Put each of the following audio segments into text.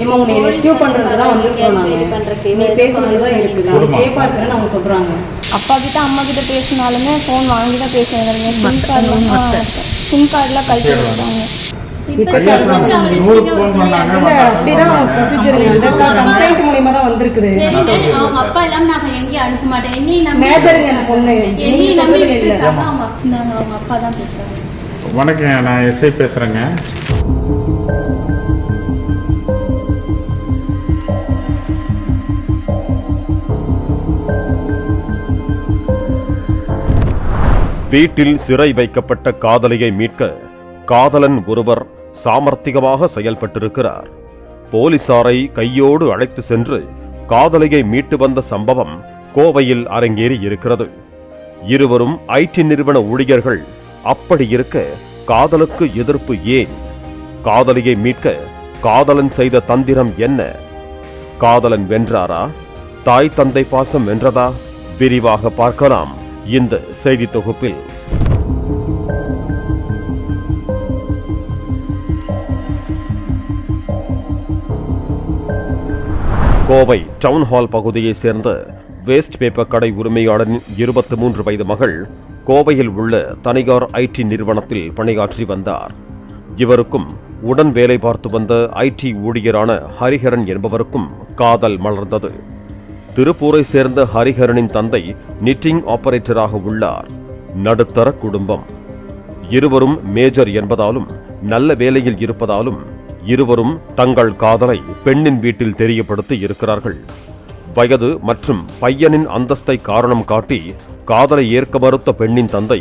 இம்மா உன்னை ரெஸ்கியூ பண்றதுக்கு தான் வந்திருக்கோம் நாங்க பண்றதுக்கு நீ பேசுறது தான் இருக்குது நீ சேஃபா இருக்கிறேன்னு அவங்க சொல்றாங்க. அப்பா கிட்ட அம்மா கிட்ட பேசினாலுமே ஃபோன் வாங்கி தான் பேசுறாங்க சிம் கார்டு சிம் கார்டுலாம் கழட்டி நீங்க தான் வந்திருக்குது. அவங்க அப்பா இல்லாம நான் எங்கேயும் அனுப்ப மாட்டேன் என்னையும் நம்பி மேஜருங்க அந்த வீட்டில் சிறை வைக்கப்பட்ட காதலியை மீட்க காதலன் ஒருவர் சாமர்த்திகமாக செயல்பட்டிருக்கிறார். போலீசாரை கையோடு அழைத்து சென்று காதலியை மீட்டு வந்த சம்பவம் கோவையில் அரங்கேறி இருக்கிறது. இருவரும் ஐடி நிறுவன ஊழியர்கள். அப்படி இருக்க காதலுக்கு எதிர்ப்பு ஏன்? காதலியை மீட்க காதலன் செய்த தந்திரம் என்ன? காதலன் வென்றாரா? தாய் தந்தை பாசம் வென்றதா? விரிவாக பார்க்கலாம். இந்த செய்தி தொகுப்பில் கோவை டவுன் ஹால் பகுதியைச் சேர்ந்த வேஸ்ட் பேப்பர் கடை உரிமையாளரின் இருபத்தி மூன்று வயது மகள் கோவையில் உள்ள தனியார் ஐடி நிறுவனத்தில் பணியாற்றி வந்தார். இவருக்கும் உடன் வேலை பார்த்து வந்த ஐடி ஊழியரான ஹரிஹரன் என்பவருக்கும் காதல் மலர்ந்தது. திருப்பூரை சேர்ந்த ஹரிஹரனின் தந்தை நிட்டிங் ஆபரேட்டராக உள்ளார். நடுத்தர குடும்பம். இருவரும் மேஜர் என்பதாலும் நல்ல வேலையில் இருப்பதாலும் இருவரும் தங்கள் காதலை பெண்ணின் வீட்டில் தெரியப்படுத்தி இருக்கிறார்கள். வயது மற்றும் பையனின் அந்தஸ்தை காரணம் காட்டி காதலை ஏற்க மறுத்த பெண்ணின் தந்தை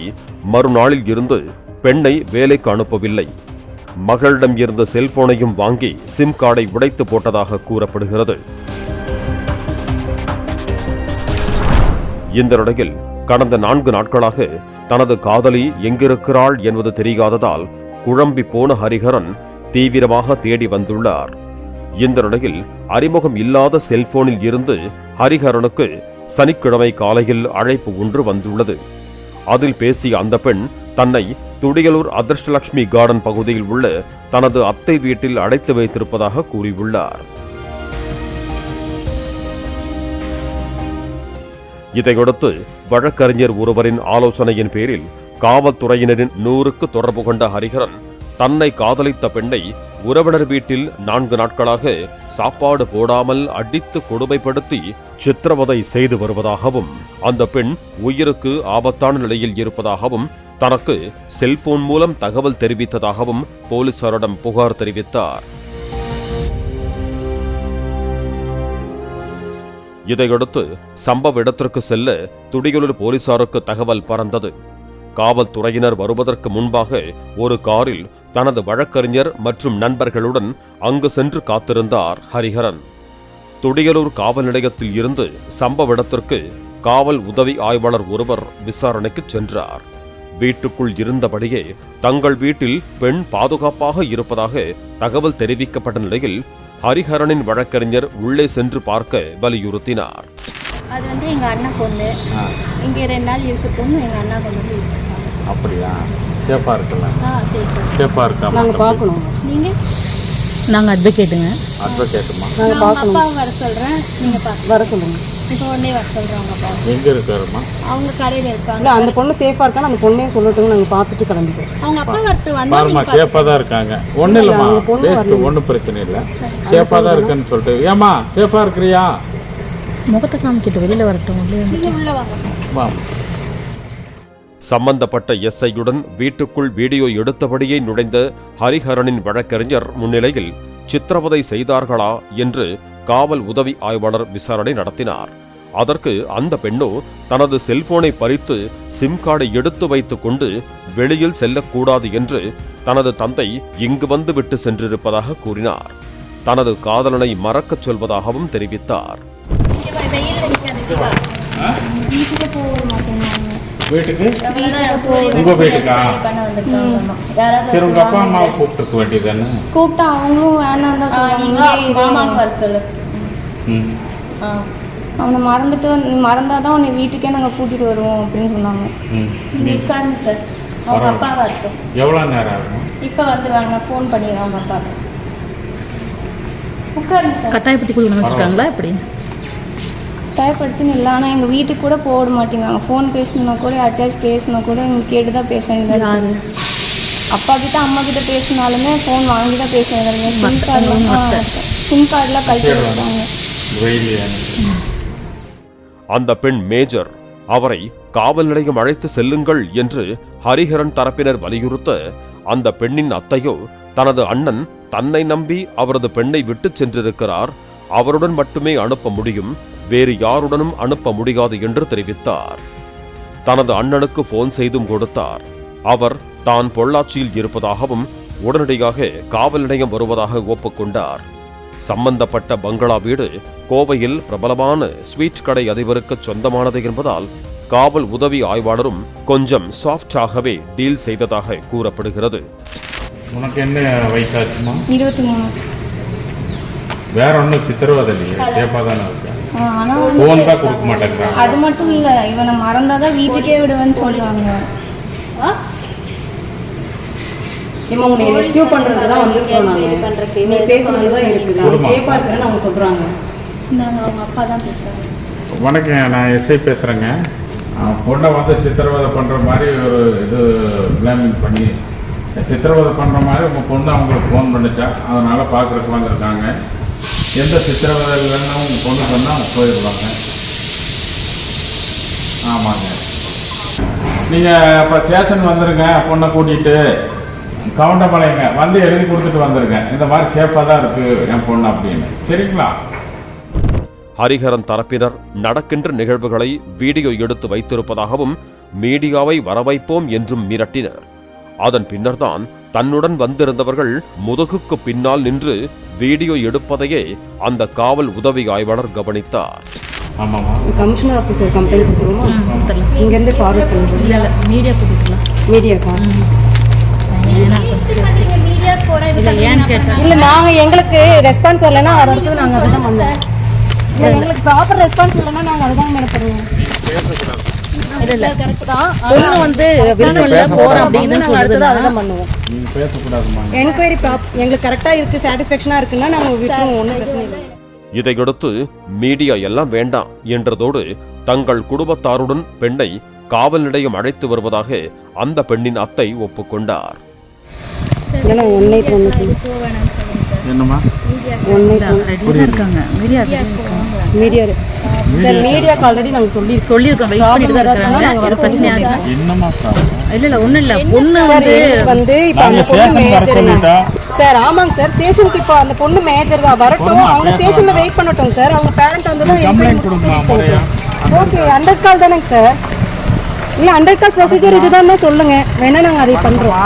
மறுநாளில் இருந்து பெண்ணை வேலைக்கு அனுப்பவில்லை. மகளிடம் இருந்த செல்போனையும் வாங்கி சிம் கார்டை உடைத்து போட்டதாக கூறப்படுகிறது. இந்த நிலையில் கடந்த நான்கு நாட்களாக தனது காதலி எங்கிருக்கிறாள் என்பது தெரியாததால் குழம்பி போன ஹரிஹரன் தீவிரமாக தேடி வந்துள்ளார். இந்த நிலையில் அறிமுகம் இல்லாத செல்போனில் இருந்து ஹரிஹரனுக்கு சனிக்கிழமை காலையில் அழைப்பு ஒன்று வந்துள்ளது. அதில் பேசிய அந்த பெண் தன்னை துடியலூர் அதிர்ஷ்டலட்சுமி கார்டன் பகுதியில் உள்ள தனது அத்தை வீட்டில் அடைத்து வைத்திருப்பதாக கூறியுள்ளார். இதையடுத்து வழக்கறிஞர் ஒருவரின் ஆலோசனையின் பேரில் காவல்துறையினரின் நூறுக்கு தொடர்பு கொண்ட ஹரிஹரன் தன்னை காதலித்த பெண்ணை உறவினர் வீட்டில் நான்கு நாட்களாக சாப்பாடு போடாமல் அடித்து கொடுமைப்படுத்தி சித்திரவதை செய்து வருவதாகவும் அந்த பெண் உயிருக்கு ஆபத்தான நிலையில் இருப்பதாகவும் தனக்கு செல்போன் மூலம் தகவல் தெரிவித்ததாகவும் போலீசாரிடம் புகார் தெரிவித்தார். இதையடுத்து சம்பவ இடத்திற்கு செல்ல துடியலூர் போலீசாருக்கு தகவல் பறந்தது. காவல்துறையினர் வருவதற்கு முன்பாக ஒரு காரில் தனது வழக்கறிஞர் மற்றும் நண்பர்களுடன் அங்கு சென்று காத்திருந்தார் ஹரிஹரன். துடியலூர் காவல் நிலையத்தில் இருந்து சம்பவ இடத்திற்கு காவல் உதவி ஆய்வாளர் ஒருவர் விசாரணைக்கு சென்றார். வீட்டுக்குள் இருந்தபடியே தங்கள் வீட்டில் பெண் பாதுகாப்பாக இருப்பதாக தகவல் தெரிவிக்கப்பட்ட நிலையில் ஹரிஹரனின் வழக்கறிஞர் உள்ளே சென்று பார்க்க வலியுறுத்தினார். அது வந்து எங்க அண்ணன் பொண்ணு. இங்க ரெண்டு நாள் இருக்கட்டும் எங்க அண்ணா இருக்காங்க அப்படியா? சேஃபாக சார் சேஃபாக இருக்காமா நாங்க பார்க்கணும். நீங்க? நாங்கள் அட்வொகேட்டுங்க அட்வொகேட்டுமா நாங்க நான் உங்க பார்க்கணும். அப்பாவை வர சொல்றேன். நீங்க பாருங்க. வர சொல்லுங்க. இப்போ உடனே வர அப்பா எங்கே இருக்காருமா அவங்க கடையில இருக்காங்க. இல்ல அந்த பொண்ணு சேஃபா இருக்கா? அந்த பொண்ணே சொல்லட்டும் நாங்க பார்த்துட்டு கிளம்பிட்டோம். அவங்க அப்பா வந்தா பாருமா சேஃபாக தான் இருக்காங்க. ஒன்றும் இல்லைம்மா. பேசிட்டு ஒன்றும் பிரச்சனை இல்லை. சேஃபாக தான் இருக்குன்னு சொல்லிட்டு ஏம்மா சேஃபாக இருக்கிறியா? முகத்தை காமிக்கிட்டு வெளியில் வரட்டும் உள்ளே வந்து நீங்க உள்ள வாங்க. வா சம்பந்தப்பட்ட எஸ்ஐயுடன் வீட்டுக்குள் வீடியோ எடுத்தபடியே நுழைந்த ஹரிஹரனின் வழக்கறிஞர் முன்னிலையில் சித்திரவதை செய்தார்களா என்று காவல் உதவி ஆய்வாளர் விசாரணை நடத்தினார். அதற்கு அந்த பெண்ணோ தனது செல்போனை பறித்து சிம் கார்டை எடுத்து வைத்துக் கொண்டு வெளியில் செல்லக்கூடாது என்று தனது தந்தை இங்கு வந்து விட்டு சென்றிருப்பதாக கூறினார். தனது காதலனை மறக்கச் சொல்வதாகவும் தெரிவித்தார். வீட்டுக்கு? உங்க வீட்டுக்கா? சரி உங்கள் அப்பா அம்மாவை கூப்பிட்டுருக்க வேண்டியதானே கூப்பிட்டா அவங்களும் வேணாம் தான் மாமாவுக்கு வர சொல்லு. ம். ஆ. அவனை மறந்துட்டு மறந்தாதான் உன்னை வீட்டுக்கே நாங்கள் கூட்டிட்டு வருவோம் அப்படின்னு சொன்னாங்க. உட்காருங்க சார். அவங்க அப்பா வரட்டும். எவ்வளோ நேரம் ஆகும்? இப்போ ஃபோன் பண்ணிடுறேன் அவங்க அப்பாவுக்கு உட்காருங்க சார். கட்டாயப்படுத்தி கொடுக்கணும் வச்சுருக்காங்களா? இப்படி கட்டாயப்படுத்தின்னு இல்லை. ஆனால் எங்கள் வீட்டுக்கு கூட போக விட மாட்டேங்கிறாங்க. ஃபோன் பேசணுன்னா கூட யார்கிட்டயாச்சும் பேசணுன்னா கூட இங்கே கேட்டு தான் பேச வேண்டியதாக. அப்பா கிட்ட அம்மா கிட்ட பேசினாலுமே ஃபோன் வாங்கி தான் பேச வேண்டியதாக சிம் கார்டெலாம். சிம் கார்டெலாம் வெயில் அந்த பெண் மேஜர் அவரை காவல் நிலையம் அழைத்து செல்லுங்கள் என்று ஹரிஹரன் தரப்பினர் வலியுறுத்த அந்த பெண்ணின் அத்தையோ தனது அண்ணன் தன்னை நம்பி அவரது பெண்ணை விட்டுச் சென்றிருக்கிறார். அவருடன் மட்டுமே அனுப்ப முடியும். வேறு யாருடனும் அனுப்ப முடியாது என்று தெரிவித்தார். தனது அண்ணனுக்கு போன் செய்தும் கொடுத்தார். அவர் தான் பொள்ளாச்சியில் இருப்பதாகவும் உடனடியாக காவல் நிலையம் வருவதாக ஒப்புக்கொண்டார் சம்பந்தப்பட்ட பங்களா வீடு கோவையில் பிரபலமான ஸ்வீட் கடை அதிபருக்கு சொந்தமானது என்பதால் காவல் உதவி ஆய்வாளரும் கொஞ்சம் சாஃப்டாகவே டீல் செய்ததாக கூறப்படுகிறது. உனக்கு என்ன வயசாச்சுமா? இருபத்தி மூணு. வேற ஒன்றும் சித்திரவதை இல்லையே சேஃபாக தானே இருக்கு? ஆனால் கொடுக்க மாட்டேங்கிறாங்க அது மட்டும் இல்லை இவனை மறந்தாதான் வீட்டுக்கே விடுவேன்னு சொல்கிறாங்க இவன் உன்னை ரெஸ்கியூ பண்றதுக்கு தான் வந்திருக்கோம் நாங்க நீ பேசுறது தான் இருக்குது நீ. சேஃபா இருக்கிறேன்னு அவங்க சொல்றாங்க. அவங்க அப்பா தான் பேசுகிறாங்க வணக்கம் நான் எஸ்ஐ பேசுகிறேங்க பொண்ணை வந்து சித்திரவதை பண்ணுற மாதிரி ஒரு இது பிளானிங் பண்ணி சித்திரவதை பண்ணுற மாதிரி உங்கள் பொண்ணு அவங்களுக்கு ஃபோன் பண்ணிச்சா அதனால் பார்க்குறதுக்கு வந்திருக்காங்க. எந்த சித்திரவதை இல்லைன்னு உங்கள் பொண்ணு சொன்னால் அவங்க போயிடுவாங்க. ஆமாங்க. நீங்கள் இப்போ ஸ்டேஷன் வந்துருங்க பொண்ணை கூட்டிகிட்டு கவுண்டமலைங்க வந்து எழுதி கொடுத்துட்டு வந்துருங்க. இந்த மாதிரி சேஃபாக தான் இருக்குது என் பொண்ணு அப்படின்னு. சரிங்களா? ஹரிஹரன் தரப்பினர் நடக்கின்ற நிகழ்வுகளை வீடியோ எடுத்து வைத்திருப்பதாகவும் மீடியாவை வரவைப்போம் என்றும் மிரட்டினர். அதன் பின்னர்தான் தன்னுடன் வந்திருந்தவர்கள் முதுகுக்கு பின்னால் நின்று வீடியோ எடுப்பதையே அந்த காவல் உதவி ஆய்வாளர் கவனித்தார். கமிஷனர் ஆஃபீஸர் கம்ப்ளைண்ட் கொடுத்துருவோமா? கொடுத்துடலாம் இங்க இருந்து ஃபார்வர்ட் பண்ணுவோம் மீடியா இல்லை நாங்க எங்களுக்கு ரெஸ்பான்ஸ் வரலன்னா அதை அடுத்து நாங்க அதை தான் பண்ணுவோம். எங்களுக்கு ப்ராப்பர் ரெஸ்பான்ஸ் இல்லைன்னா நாங்க அதை தான் மேடம் பண்ணுவோம். இல்லை பொண்ணு வந்து அப்படின்னு பண்ணுவோம். என்கொயரி எங்களுக்கு கரெக்டா இருக்கு சாட்டிஸ்ஃபேக்ஷனா இருக்குன்னா நாங்க விட்டுருவோம் ஒன்றும் பிரச்சனை இல்லை. இதையடுத்து மீடியா எல்லாம் வேண்டாம் என்றதோடு தங்கள் குடும்பத்தாருடன் பெண்ணை காவல் நிலையம் அழைத்து வருவதாக அந்த பெண்ணின் அத்தை ஒப்புக்கொண்டார். இல்லைன்னா சார் மீடியாக்கு ஆல்ரெடி நாங்க சொல்லி சொல்லியிருக்கோம். வெயிட் பண்ணிட்டு தான் இருக்காங்க இல்லை. இல்லை இல்லை பொண்ணு வந்து வந்து இப்போ அந்த பொண்ணு மேஜர் சார் ஆமாங்க சார் ஸ்டேஷனுக்கு இப்போ அந்த பொண்ணு மேஜர் தான். வரட்டும். அவங்க ஸ்டேஷன்ல வெயிட் பண்ணட்டும் சார் அவங்க பேரண்ட் வந்து தான் ஓகே அண்டர் கால் தானேங்க சார் இல்ல அண்டர் கால் ப்ரொசீஜர் இதுதான் சொல்லுங்க. வேணா நாங்க அதை பண்றோம்.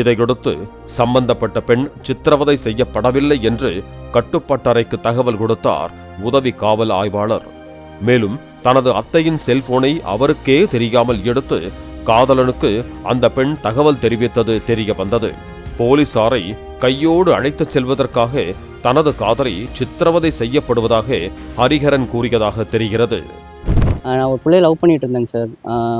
இதையடுத்து சம்பந்தப்பட்ட பெண் சித்திரவதை செய்யப்படவில்லை என்று கட்டுப்பாட்டறைக்கு தகவல் கொடுத்தார். உதவி காவல் ஆய்வாளர். மேலும் தனது அத்தையின் செல்போனை அவருக்கே தெரியாமல் எடுத்து காதலனுக்கு அந்த பெண் தகவல் தெரிவித்தது தெரிய வந்தது. போலீசாரை கையோடு அழைத்துச் செல்வதற்காக தனது காதலை சித்திரவதை செய்யப்படுவதாக ஹரிஹரன் கூறியதாக தெரிகிறது. ஆஹ் நான் ஒரு பிள்ளைய லவ் பண்ணிட்டு இருந்தேங்க சார்.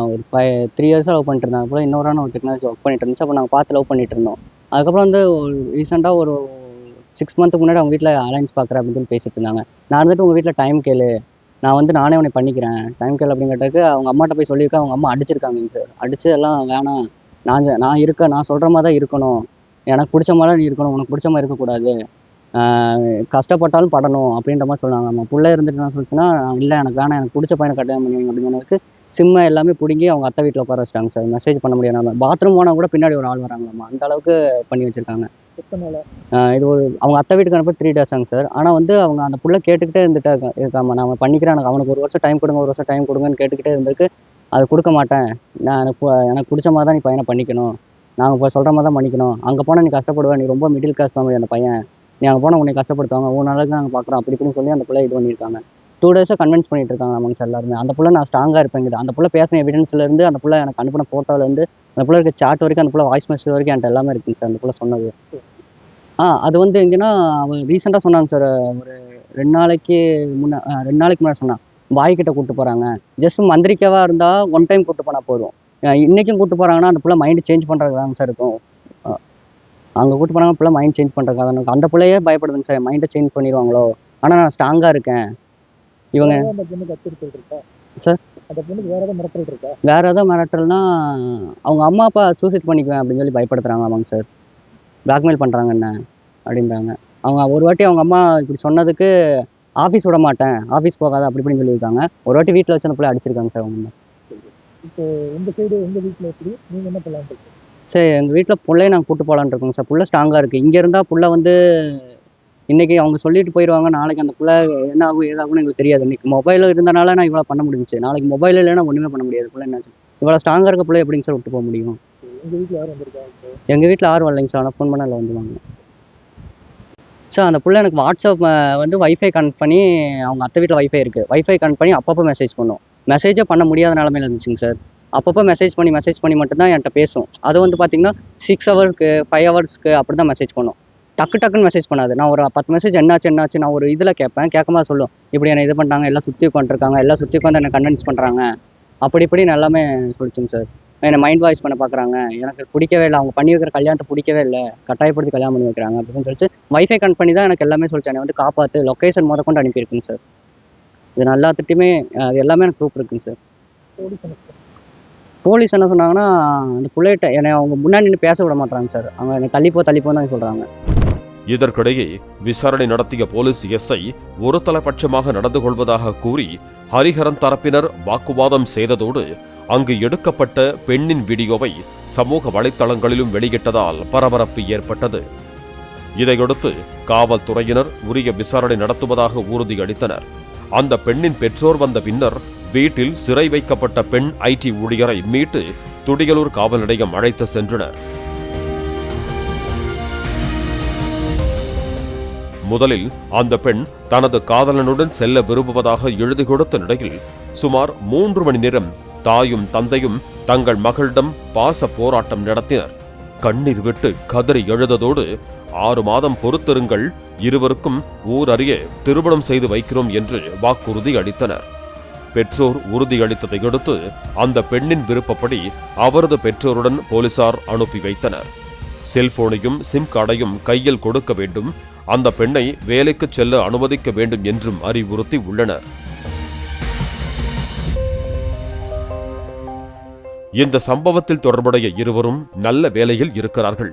ஒரு ஃபை த்ரீ இயர்ஸாக லவ் பண்ணிட்டு இருந்தேன் அதுக்கப்புறம் இன்னொரு ஒரு டெக்னாலஜி ஒர்க் பண்ணிட்டு இருந்துச்சு. அப்போ நாங்கள் பார்த்து லவ் பண்ணிட்டு இருந்தோம். அதுக்கப்புறம் வந்து ஒரு ரீசெண்டாக ஒரு சிக்ஸ் மந்த்துக்கு முன்னாடி அவங்க வீட்டில் அலைன்ஸ் பார்க்குறேன் அப்படின்னு சொல்லி பேசிட்டு இருந்தாங்க. நான் வந்துட்டு உங்கள் வீட்டில் டைம் கேளு. நான் வந்து நானே உன்னை பண்ணிக்கிறேன். டைம் கேள் அப்படின்னு அவங்க அம்மாட்ட போய் சொல்லியிருக்கேன். அவங்க அம்மா அடிச்சிருக்காங்க சார் அடிச்சு எல்லாம் வேணாம். நான் நான் இருக்க நான் சொல்கிற மாதிரி தான் இருக்கணும். எனக்கு பிடிச்ச மாதிரி நீ இருக்கணும். உனக்கு பிடிச்ச மாதிரி இருக்கக்கூடாது. கஷ்டப்பட்டாலும் படணும் அப்படின்ற மாதிரி சொன்னாங்க. நம்ம பிள்ளை இருந்துட்டு நான் சொல்லிச்சுன்னா இல்லை எனக்கு வேணாம். எனக்கு பிடிச்ச பையனை கல்யாணம் பண்ணுவீங்க அப்படிங்கிறதுக்கு சிம்மை எல்லாமே பிடுங்கி அவங்க அத்தை வீட்டில் உட்கார வச்சிட்டாங்க சார் மெசேஜ் பண்ண முடியாது பாத்ரூம் போனால் கூட பின்னாடி ஒரு ஆள் வராங்களாம்மா அந்த அளவுக்கு பண்ணி வச்சுருக்காங்க. இது ஒரு அவங்க அத்தை வீட்டுக்கு அனுப்ப த்ரீ டேஸ் சார் ஆனால் வந்து அவங்க அந்த புள்ள கேட்டுக்கிட்டே இருந்துட்டா இருக்காம. நான் பண்ணிக்கிறேன் எனக்கு அவனுக்கு ஒரு வருஷம் டைம் கொடுங்க ஒரு வருஷம் டைம் கொடுங்கன்னு கேட்டுக்கிட்டே இருந்திருக்கு. அது கொடுக்க மாட்டேன். நான் எனக்கு எனக்கு பிடிச்ச மாதிரி தான் நீ பையனை பண்ணிக்கணும். நாங்கள் இப்போ சொல்கிற மாதிரி தான் பண்ணிக்கணும். அங்கே போனால் நீ கஷ்டப்படுவேன் நீ ரொம்ப மிடில் கிளாஸ் ஃபேமிலி அந்த பையன். நீ அங்கே போனால் உன்னை கஷ்டப்படுத்துவாங்க. உன் நாளுக்கு நாங்கள் பார்க்குறோம் அப்படி இப்படின்னு சொல்லி அந்த பிள்ளை இது பண்ணியிருக்காங்க. டூ டேஸாக கன்வின்ஸ் பண்ணிட்டு இருக்காங்க நமக்கு சார் எல்லாருமே. அந்த புள்ள நான் ஸ்ட்ராங்காக இருப்பேங்குது அந்த புள்ள பேசின எவிடன்ஸ்லேருந்து அந்த புள்ள எனக்கு அனுப்பின ஃபோட்டோலேருந்து அந்த புள்ள இருக்க சாட் வரைக்கும் அந்த புள்ள வாய்ஸ் மெசேஜ் வரைக்கும் என்கிட்ட எல்லாமே இருக்குங்க சார் அந்த புள்ள சொன்னது. ஆ அது வந்து எங்கன்னா அவன் ரீசெண்டாக சொன்னாங்க சார் ஒரு ரெண்டு நாளைக்கு முன்ன ரெண்டு நாளைக்கு முன்னாடி சொன்னான். வாய்க்கிட்ட கூப்பிட்டு போகிறாங்க ஜஸ்ட் மந்திரிக்காவாக இருந்தால் ஒன் டைம் கூப்பிட்டு போனால் போதும். இன்றைக்கும் கூப்பிட்டு போகிறாங்கன்னா அந்த புள்ள மைண்டு சேஞ்ச் பண்ணுறது தாங்க சார் இருக்கும். அங்கே கூப்பிட்டு போனாங்க பிள்ளை மைண்ட் சேஞ்ச் பண்ணுறதுக்காக அந்த பிள்ளையே பயப்படுதுங்க சார் மைண்டை சேஞ்ச் பண்ணிடுவாங்களோ ஆனால் நான் ஸ்ட்ராங்காக இருக்கேன். இவங்க அந்த பொண்ணுக்கு அச்சுறுத்தல் இருக்கா? சார்? அந்த பொண்ணுக்கு வேற ஏதாவது மிரட்டல் இருக்கா? வேற ஏதாவது மிரட்டல்னா அவங்க அம்மா அப்பா சூசைட் பண்ணிக்குவேன் அப்படின்னு சொல்லி பயப்படுத்துறாங்க ஆமாங்க சார். பிளாக்மெயில் பண்ணுறாங்க என்ன அப்படின்றாங்க. அவங்க ஒரு வாட்டி அவங்க அம்மா இப்படி சொன்னதுக்கு ஆஃபீஸ் விட மாட்டேன் ஆஃபீஸ் போகாத அப்படி இப்படின்னு சொல்லியிருக்காங்க. ஒரு வாட்டி வீட்டில் வச்சு அந்த பிள்ளை அடிச்சிருக்காங்க சார் அவங்க. இப்போ உங்க சைடு உங்க வீட்டுல எப்படி? நீங்க என்ன இருக்கீங்க? சரி எங்கள் வீட்டில் பிள்ளைய நாங்கள் கூட்டு போகலான்னு இருக்கோங்க சார். புள்ள ஸ்ட்ராங்காக இருக்குது இங்கே இருந்தால் புள்ள வந்து இன்னைக்கு அவங்க சொல்லிட்டு போயிடுவாங்க நாளைக்கு அந்த புள்ள என்ன ஆகும் ஏதாகும்னு எங்களுக்கு தெரியாது. இன்னைக்கு மொபைல் இருந்தனால நான் இவ்வளோ பண்ண முடிஞ்சுச்சு. நாளைக்கு மொபைல் இல்லைன்னா ஒன்றுமே பண்ண முடியாது. புள்ள என்னாச்சு? இவ்வளோ ஸ்ட்ராங்காக இருக்க பிள்ளை எப்படிங்க சார் விட்டு போக முடியும்? எங்கள் வீட்டில் யாரும் வரலைங்க சார் ஆனால் ஃபோன் பண்ணால் வந்துவாங்க சார் அந்த புள்ள எனக்கு வாட்ஸ்அப் வந்து வைஃபை கனெக்ட் பண்ணி அவங்க அத்தை வீட்டில் வைஃபை இருக்குது வைஃபை கனெக்ட் பண்ணி அப்பப்போ மெசேஜ் பண்ணும். மெசேஜே பண்ண முடியாத நிலமையில இருந்துச்சுங்க சார் அப்பப்போ மெசேஜ் பண்ணி மெசேஜ் பண்ணி மட்டும்தான் என்கிட்ட பேசும். அது வந்து பார்த்தீங்கன்னா சிக்ஸ் ஹவர்ஸ்க்கு ஃபைவ் ஹவர்ஸ்க்கு அப்படி தான் மெசேஜ் பண்ணும். டக்கு டக்குன்னு மெசேஜ் பண்ணாது. நான் ஒரு பத்து மெசேஜ் என்னாச்சு என்னாச்சு நான் ஒரு இதில் கேட்பேன். கேட்கும்போது சொல்லும் இப்படி என்னை இது பண்ணிட்டாங்க எல்லாம் சுற்றி உட்காந்துருக்காங்க எல்லாம் சுற்றி உட்காந்து என்னை கன்வின்ஸ் பண்ணுறாங்க அப்படி இப்படி எல்லாமே சொல்லிச்சுங்க சார் என்னை மைண்ட் வாய்ஸ் பண்ண பார்க்குறாங்க எனக்கு பிடிக்கவே இல்லை. அவங்க பண்ணி வைக்கிற கல்யாணத்தை பிடிக்கவே இல்லை. கட்டாயப்படுத்தி கல்யாணம் பண்ணி வைக்கிறாங்க அப்படின்னு சொல்லிட்டு வைஃபை கனெக்ட் பண்ணி தான் எனக்கு எல்லாமே சொல்லிச்சு. என்னை வந்து காப்பாற்று லொக்கேஷன் முத கொண்டு அனுப்பியிருக்குங்க சார் இது நான் எல்லாத்துட்டையுமே அது எல்லாமே எனக்கு ப்ரூஃப் இருக்குங்க சார் போலீஸ் என்ன போலீஸ் என்ன சொன்னாங்கன்னா அந்த பிள்ளைகிட்ட என்னை அவங்க முன்னாடி நின்று பேச விட மாட்டாங்க சார் அவங்க என்னை தள்ளிப்போ தள்ளிப்போன்னு தான் சொல்கிறாங்க இதற்கிடையே விசாரணை நடத்திய போலீஸ் எஸ்ஐ ஒரு தலைபட்சமாக நடந்து கொள்வதாக கூறி ஹரிஹரன் தரப்பினர் வாக்குவாதம் செய்ததோடு அங்கு எடுக்கப்பட்ட பெண்ணின் வீடியோவை சமூக வலைத்தளங்களிலும் வெளியிட்டதால் பரபரப்பு ஏற்பட்டது. இதையடுத்து காவல்துறையினர் உரிய விசாரணை நடத்துவதாக உறுதியளித்தனர். அந்த பெண்ணின் பெற்றோர் வந்த பின்னர் வீட்டில் சிறை வைக்கப்பட்ட பெண் ஐடி ஊழியரை மீட்டு துடியலூர் காவல் நிலையம் அழைத்து சென்றனர். முதலில் அந்த பெண் தனது காதலனுடன் செல்ல விரும்புவதாக எழுதி கொடுத்த நிலையில் சுமார் மூன்று மணி நேரம் தாயும் தந்தையும் தங்கள் மகளிடம் பாச போராட்டம் நடத்தினர். கண்ணீர் விட்டு கதறி எழுததோடு ஆறு மாதம் பொறுத்திருங்கள் இருவருக்கும் ஊர் அறிய திருமணம் செய்து வைக்கிறோம் என்று வாக்குறுதி அளித்தனர். பெற்றோர் உறுதியளித்ததை அடுத்து அந்த பெண்ணின் விருப்பப்படி அவரது பெற்றோருடன் போலீசார் அனுப்பி வைத்தனர். செல்போனையும் சிம் கார்டையும் கையில் கொடுக்க வேண்டும் அந்த பெண்ணை வேலைக்கு செல்ல அனுமதிக்க வேண்டும் என்றும் அறிவுறுத்தி உள்ளனர். இந்த சம்பவத்தில் தொடர்புடைய இருவரும் நல்ல வேலையில் இருக்கிறார்கள்.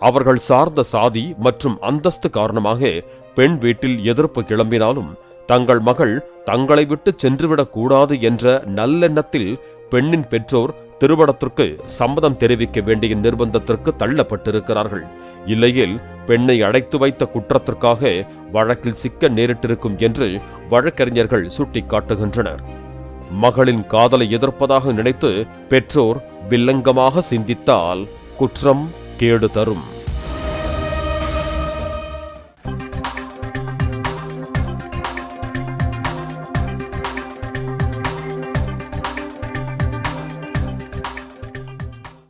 அவர்கள் சார்ந்த சாதி மற்றும் அந்தஸ்து காரணமாக பெண் வீட்டில் எதிர்ப்பு கிளம்பினாலும் தங்கள் மகள் தங்களை விட்டு சென்றுவிடக் கூடாது என்ற நல்லெண்ணத்தில் பெண்ணின் பெற்றோர் திருமணத்திற்கு சம்மதம் தெரிவிக்க வேண்டிய நிர்பந்தத்திற்கு தள்ளப்பட்டிருக்கிறார்கள். இல்லையேல் பெண்ணை அடைத்து வைத்த குற்றத்திற்காக வழக்கில் சிக்க நேரிட்டிருக்கும் என்று வழக்கறிஞர்கள் சுட்டிக்காட்டுகின்றனர். மகளின் காதலை எதிர்ப்பதாக நினைத்து பெற்றோர் வில்லங்கமாக சிந்தித்தால் குற்றம் கேடு தரும்.